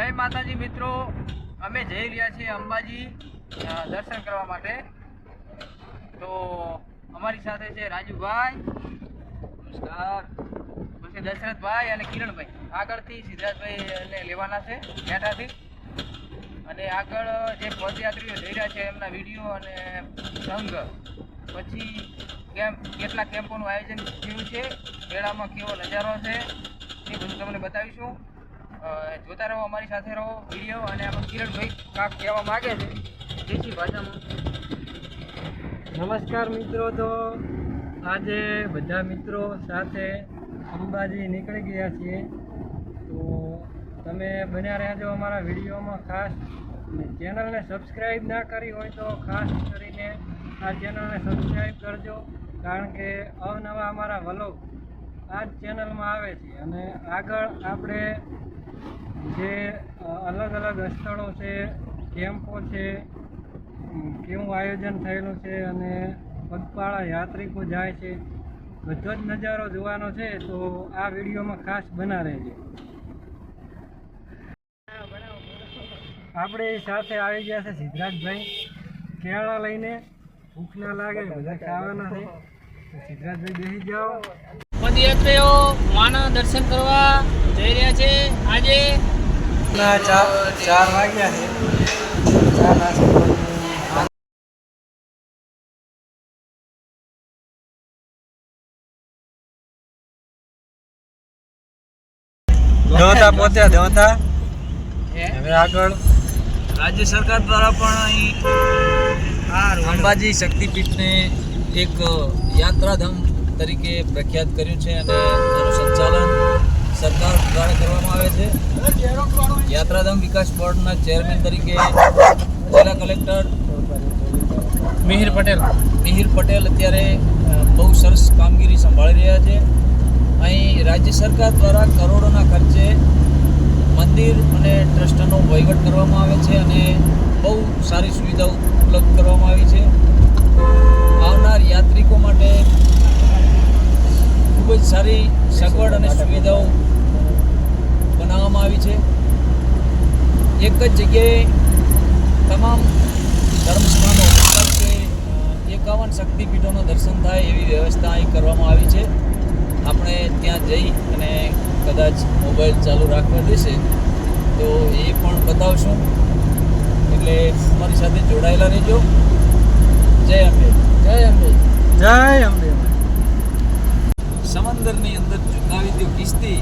જય માતાજી મિત્રો. અમે જઈ રહ્યા છીએ અંબાજી દર્શન કરવા માટે. તો અમારી સાથે છે રાજુભાઈ. નમસ્કાર. પછી દશરથભાઈ અને કિરણભાઈ. આગળથી સિદ્ધાર્થભાઈ એને લેવાના છે મેઠાથી અને આગળ જે પદયાત્રીઓ જઈ રહ્યા છે એમના વીડિયો અને સંઘ. પછી કેમ્પ કેટલા કેમ્પોનું આયોજન થયું છે મેળામાં કેવો નજારો છે એ બધું તમને બતાવીશું. જોતા રહો, અમારી સાથે રહો વીડિયો અને આમાં કિરણભાઈ કાંક કહેવા માગે છે. દેશી ભાષામાં. નમસ્કાર મિત્રો, તો આજે બધા મિત્રો સાથે અંબાજી નીકળી ગયા છીએ. તો તમે બન્યા રહેજો અમારા વિડીયોમાં ખાસ. ચેનલને સબસ્ક્રાઈબ ના કરી હોય તો ખાસ કરીને આ ચેનલને સબસ્ક્રાઈબ કરજો, કારણ કે અવનવા અમારા વલોગ આ જ ચેનલમાં આવે છે. અને આગળ આપણે જે અલગ અલગ સ્થળો છે, કેમ્પો છે કેવું આયોજન થયેલું છે અને પગપાળા યાત્રિકો જાય છે, બધો જ નજારો જોવાનો છે, તો આ વિડીયોમાં ખાસ બના રહેજો. આપણે સાથે આવી ગયા છે સિદ્ધરાજભાઈ. કેળા લઈને ભૂખ ના લાગે, બધા ખાવાના છે. સિદ્ધરાજભાઈ બેસી જાઓ. પદયાત્રીઓ, માના દર્શન કરવા જઈ રહ્યા છે. આજે ના ચાર ચાર વાગ્યા છે. નાસ્તો પહોંચ્યા દોતા હવે આગળ. રાજ્ય સરકાર દ્વારા પણ અહીં અંબાજી શક્તિપીઠને એક યાત્રાધામ તરીકે પ્રખ્યાત કર્યું છે અને સંચાલન સરકાર દ્વારા કરવામાં આવે છે. યાત્રાધામ વિકાસ બોર્ડના ચેરમેન તરીકે જિલ્લા કલેક્ટર મિહિર પટેલ. મિહિર પટેલ અત્યારે બહુ સરસ કામગીરી સંભાળી રહ્યા છે. અહીં રાજ્ય સરકાર દ્વારા કરોડોના ખર્ચે મંદિર અને ટ્રસ્ટનો વહીવટ કરવામાં આવે છે અને બહુ સારી સુવિધાઓ ઉપલબ્ધ કરવામાં આવી છે. આવનાર યાત્રિકો માટે ખૂબ જ સારી સગવડ અને સુવિધાઓ બનાવવામાં આવી છે. એક જ જગ્યાએ તમામ ધર્મસ્થાનો મતલબ કે એકાવન શક્તિપીઠોનું દર્શન થાય એવી વ્યવસ્થા અહીં કરવામાં આવી છે. આપણે ત્યાં જઈ અને કદાચ મોબાઈલ ચાલુ રાખવા દેશે તો એ પણ બતાવશું. એટલે અમારી સાથે જોડાયેલા રહેજો. જય અંબે. જય અંબે. જય અંબે. સમંદરની અંદર ચુકાવી દો કિસ્તી.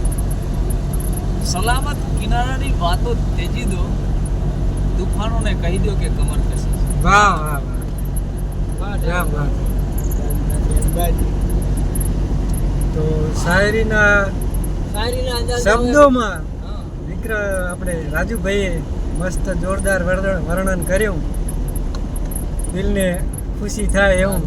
સલામત કિનારાની વાતો તેજી દો તૂફાનોને કહી દો કે કમર કસી. વાહ વાહ વાહ. તો શાયરીના શબ્દોમાં વિક્ર આપણે રાજુભાઈએ મસ્ત જોરદાર વર્ણન વર્ણન કર્યું. દિલને ખુશી થાય એવું.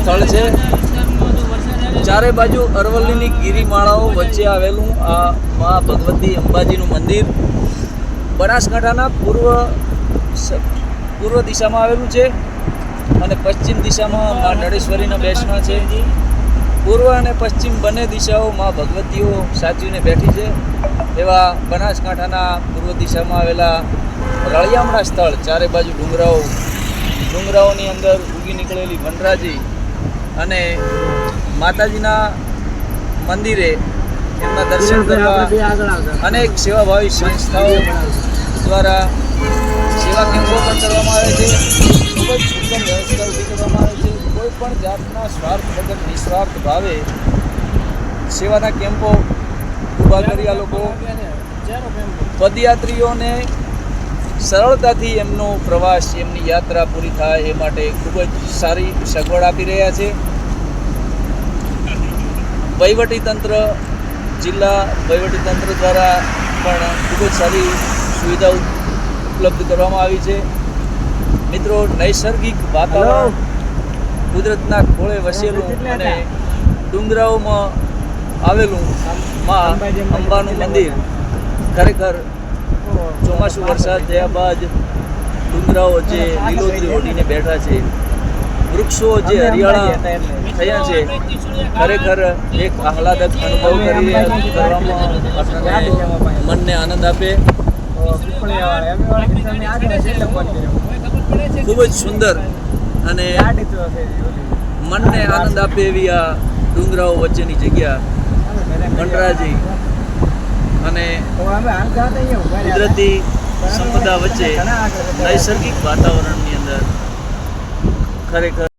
સ્થળ છે. ચારે બાજુ અરવલ્લીની ગિરિમાળાઓ વચ્ચે આવેલું આ મા ભગવતી અંબાજીનું મંદિર. બનાસકાંઠાના પૂર્વ પૂર્વ દિશામાં આવેલું છે અને પશ્ચિમ દિશામાં મા નળેશ્વરીના બેસણા છે. પૂર્વ અને પશ્ચિમ બંને દિશાઓ મા ભગવતીઓ સાચવીને બેઠી છે. એવા બનાસકાંઠાના પૂર્વ દિશામાં આવેલા રળિયામણા સ્થળ, ચારે બાજુ ડુંગરાઓ. ડુંગરાઓની અંદર ઉગી નીકળેલી વનરાજી અને માતાજીના મંદિરે એમના દર્શન કરવા અનેક સેવાભાવી સંસ્થાઓ દ્વારા સેવા કેમ્પો પણ કરવામાં આવે છે. ખૂબ જ ઉત્તમ વ્યવસ્થા ઊભી કરવામાં આવે છે. કોઈ પણ જાતના સ્વાર્થ વગર નિસ્વાર્થ ભાવે સેવાના કેમ્પો ઊભા કરી આ લોકો પદયાત્રીઓને સરળતાથી એમનો પ્રવાસ એમની યાત્રા પૂરી થાય એ માટે ખૂબ જ સારી સગવડ આપી રહ્યા છે. વહીવટી તંત્ર જિલ્લા વહીવટી તંત્ર દ્વારા પણ ખૂબ જ સારી સુવિધા ઉપલબ્ધ કરવામાં આવી છે. મિત્રો નૈસર્ગિક વાતાવરણ કુદરતના ખોળે વસેલું અને ડુંગરાઓમાં આવેલું મા અંબાનું મંદિર ખરેખર ચોમાસું વરસાદ થયા બાદ ડુંગરાઓ જે લીલોતરી ઓઢીને બેઠા છે વૃક્ષો જે હરિયાળા થયા છે ખરેખર એક આહલાદક અનુભવ કરી રહ્યા કરવામાં આપણને મનને આનંદ આપે. ખૂબ જ સુંદર અને મનને આનંદ આપે એવી આ ડુંગરાઓ વચ્ચેની જગ્યા. વનરાજી અને કુદરતી સંપદા વચ્ચે નૈસર્ગિક વાતાવરણની અંદર ખરેખર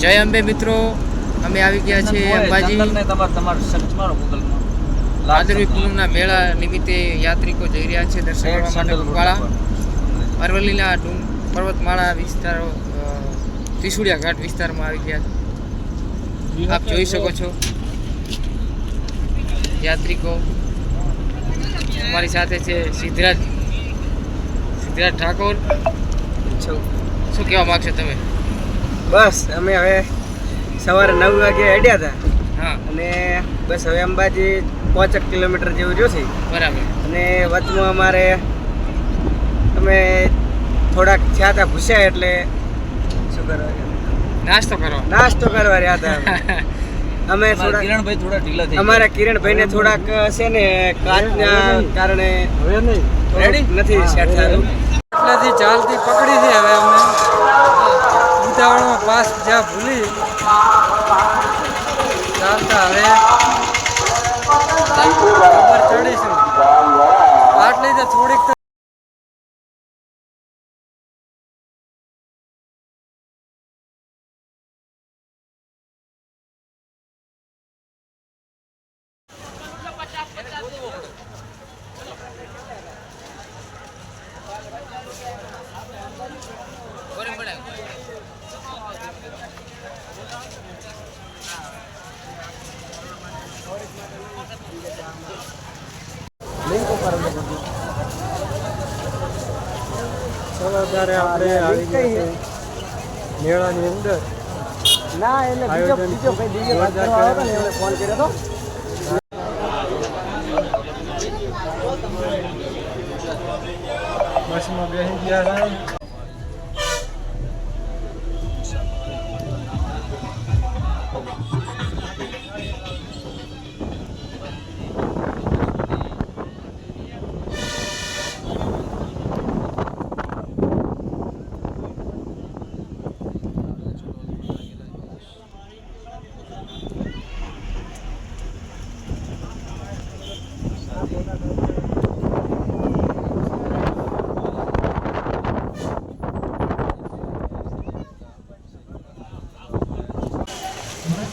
જય અંબે મિત્રો અમે આવી ગયા છીએ અંબાજી. ભાદરવી પૂનમના મેળા નિમિત્તે યાત્રિકો જઈ રહ્યા છે દર્શન કરવા માટે ઉપાળા અરવલ્લીના પર્વતમાળા વિસ્તારો અ, ત્રિશુળિયા ઘાટ વિસ્તારમાં આવી ગયા છે. આપ જોઈ શકો છો. યાત્રિકો અમારી સાથે છે સિદ્ધરાજ. સિદ્ધરાજ ઠાકોર. શું કહેવા માગશો તમે? બસ અમે હવે સવારે નવ વાગે અડ્યા હતા. અને બસ હવે અંબાજી પાંચેક કિલોમીટર જેવું જોશે બરાબર. અને વચમાં અમારે અમે થોડાક થયા હતા ભૂસ્યા એટલે શું કરવા નાસ્તો કરો. નાસ્તો કરવા રહ્યા હતા અમે. થોડા કિરણભાઈ થોડા ઢીલા થઈ અમારા કિરણભાઈને થોડાક છે ને કાચના કારણે Ready? નથી સેટ થયું એટલાથી ચાલતી પકડી છે હવે અમે. ઉતાવળમાં પાસ જ્યાં ભૂલી ચાલતા હવે ઉપર ચડીશું. આટલી તો થોડીક તો ચલો ત્યારે આપણે આવી ગયા છે? મેળાની અંદર. ના એટલે બીજો બીજો ભાઈ બીજો વાત કરવા આવ્યો ને એમણે ફોન કર્યો હતો બસમાં બેસી ગયા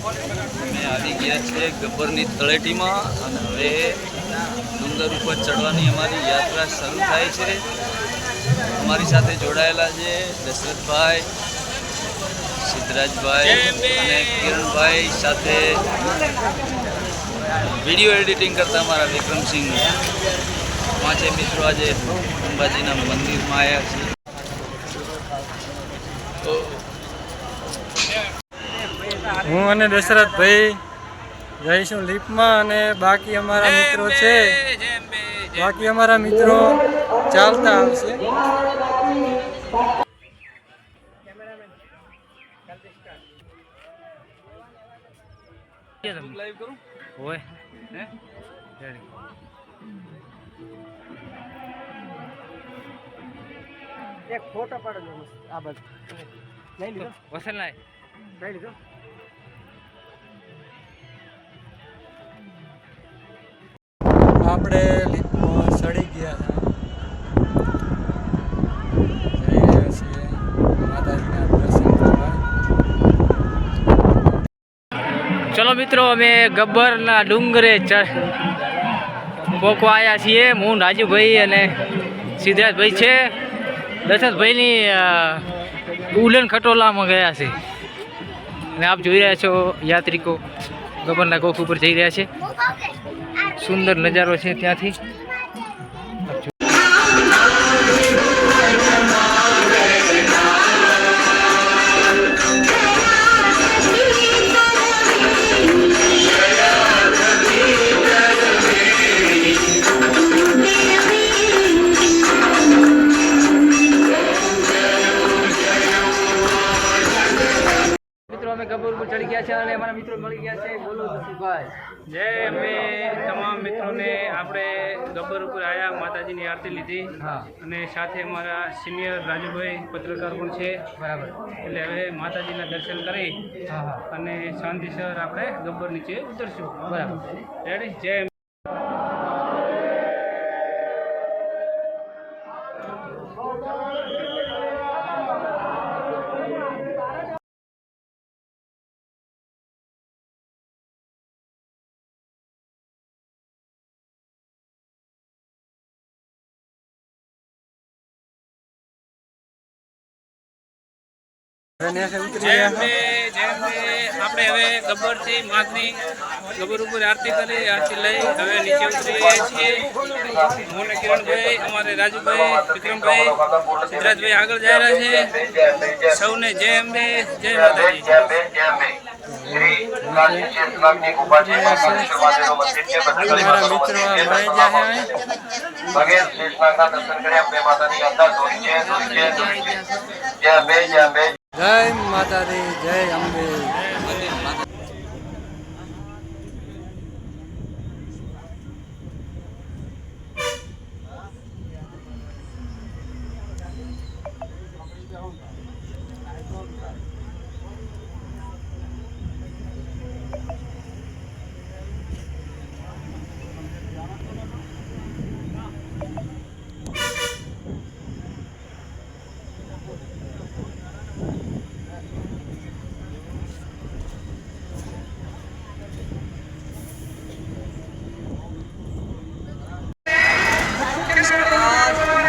અમે આવી ગયા છે ગબ્બરની તળેટીમાં અને હવે ડુંગર ઉપર ચડવાની અમારી યાત્રા શરૂ થાય છે. અમારી સાથે જોડાયેલા છે દશરથભાઈ સિદ્ધરાજભાઈ અને કિરણભાઈ સાથે વીડિયો એડિટિંગ કરતા અમારા વિક્રમસિંહ. પાંચે મિત્રો આજે અંબાજીના મંદિરમાં આવ્યા છે. તો હું અને દશરથભાઈ જઈશું લીપમાં અને બાકી અમારા મિત્રો છે. બાકી અમારા મિત્રો ચાલતા આવશે. લાઈવ કરું હોય હે એક ફોટો પાડો આ બાજુ. લઈ લીધો? વસન લાય લઈ લીધો? આપણે સડી ગયા કરવા. ચલો મિત્રો, અમે ગબ્બરના ડુંગરે ચ- આવ્યા છીએ. હું, રાજુભાઈ અને સિદ્ધાર્થભાઈ છે. દશરથભાઈની ઉલન ખટોલામાં ગયા છે. અને આપ જોઈ રહ્યા છો યાત્રિકો ગબ્બરના કોખ ઉપર જઈ રહ્યા છે. સુંદર નજારો છે ત્યાંથી. મિત્રો અમે ગબ્બર ઉપર ચડી ગયા છે અને અમારા મિત્રો મળી ગયા છે. બોલો જસુભાઈ જય ગબ્બર ઉપર આવ્યા માતાજીની આરતી લીધી અને સાથે અમારા સિનિયર રાજુભાઈ પત્રકાર પણ છે. બરાબર. એટલે હવે માતાજીના દર્શન કરી અને શાંતિસર આપણે ગબ્બર નીચે ઉતરશું. બરાબર. રેડી જય આપણે હવે ગબ્બરથી માતની ગબ્બર ઉપર આરતી કરી આરતી લઈ હવે નીચે ઉતરી છીએ હું ને કિરણભાઈ અમારે રાજુભાઈ વિક્રમભાઈ સિદ્ધરાજભાઈ આગળ જઈ રહ્યા છે સૌને જય અંબે જય માતાજી જય મિત્રો જય છે જય માતાજી જય અંબે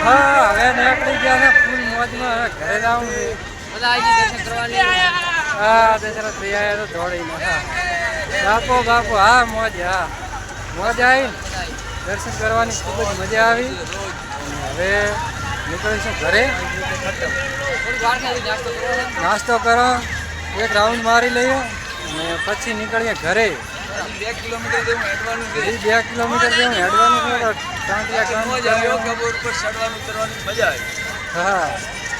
હા હવે નીકળી ગયા ને ફૂલ મોજમાં હવે ઘરે જવું છે બધા આવી દર્શન કરવાની હા દશરથ ભાઈ તો દોડીને બાપો બાપો હા. મોજ હા. મોજ આવી દર્શન કરવાની ખૂબ જ મજા આવી. હવે નીકળીશું ઘરે. નાસ્તો કરો એક રાઉન્ડ મારી લઈએ અને પછી નીકળીએ ઘરે. બે કિલોમીટર જેવું હેડવાનું છે બે કિલોમીટર હેડવાનું છે હા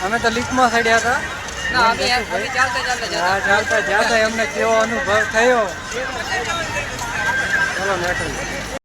અમે તો લીકમાં ચડ્યા હતા. ચાલતા ચાલતા એમને કેવો અનુભવ થયો? ચલો નીકળીએ